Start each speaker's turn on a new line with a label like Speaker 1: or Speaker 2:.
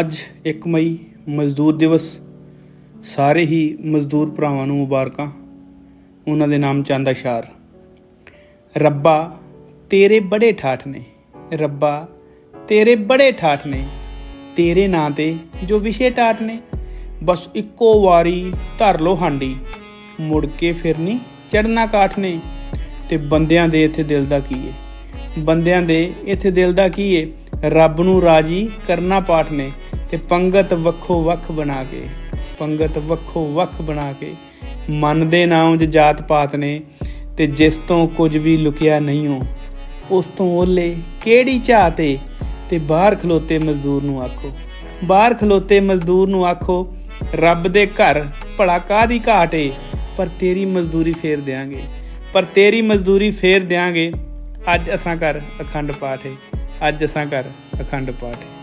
Speaker 1: ਅੱਜ 1 ਮਈ ਮਜ਼ਦੂਰ ਦਿਵਸ। ਸਾਰੇ ਹੀ ਮਜ਼ਦੂਰ ਭਰਾਵਾਂ ਨੂੰ ਮੁਬਾਰਕਾਂ। ਉਹਨਾਂ ਦੇ ਨਾਮ ਚੰਦ ਅਸ਼ਾਰ। ਰੱਬਾ ਤੇਰੇ ਬੜੇ ਠਾਠ ਨੇ। ਰੱਬਾ ਤੇਰੇ ਬੜੇ ਠਾਠ ਨੇ। ਤੇਰੇ ਨਾਂ ਤੇ ਜੋ ਵਿਸ਼ੇ ਟਾਟ ਨੇ। ਬਸ ਇੱਕੋ ਵਾਰੀ ਧਰ ਲੋ ਹਾਂਡੀ। ਮੁੜ ਕੇ ਫਿਰ ਨਹੀਂ ਚੜਨਾ ਕਾਠ ਨੇ। ਤੇ ਬੰਦਿਆਂ ਦੇ ਇੱਥੇ ਦਿਲ ਦਾ ਕੀ ਏ? ਬੰਦਿਆਂ ਦੇ ਇੱਥੇ ਦਿਲ ਦਾ ਕੀ ਏ? ਰੱਬ ਨੂੰ ਰਾਜੀ ਕਰਨਾ ਪਾਠ ਨੇ। ਤੇ ਪੰਗਤ ਵੱਖੋ ਵੱਖ ਬਣਾ ਕੇ, ਪੰਗਤ ਵੱਖੋ ਵੱਖ ਬਣਾ ਕੇ, ਮਨ ਦੇ ਨਾਮ ਜ ਜਾਤ ਪਾਤ ਨੇ, ਤੇ ਜਿਸ ਤੋਂ ਕੁਝ ਵੀ ਲੁਕਿਆ ਨਹੀਂ ਹੋ ਉਸ ਤੋਂ ਓਲੇ ਕਿਹੜੀ ਝਾਤੇ ਤੇ ਬਾਹਰ ਖਲੋਤੇ ਮਜ਼ਦੂਰ ਨੂੰ ਆਖੋ, ਬਾਹਰ ਖਲੋਤੇ ਮਜ਼ਦੂਰ ਨੂੰ ਆਖੋ, ਰੱਬ ਦੇ ਘਰ ਭਲਾ ਕਾਦੀ ਘਾਟੇ ਪਰ ਤੇਰੀ ਮਜ਼ਦੂਰੀ ਫੇਰ ਦਿਆਂਗੇ, ਪਰ ਤੇਰੀ ਮਜ਼ਦੂਰੀ ਫੇਰ ਦਿਆਂਗੇ, ਅੱਜ ਅਸਾਂ ਕਰ ਅਖੰਡ ਪਾਠ ਏ, ਅੱਜ ਅਸਾਂ ਕਰ ਅਖੰਡ ਪਾਠ ਏ।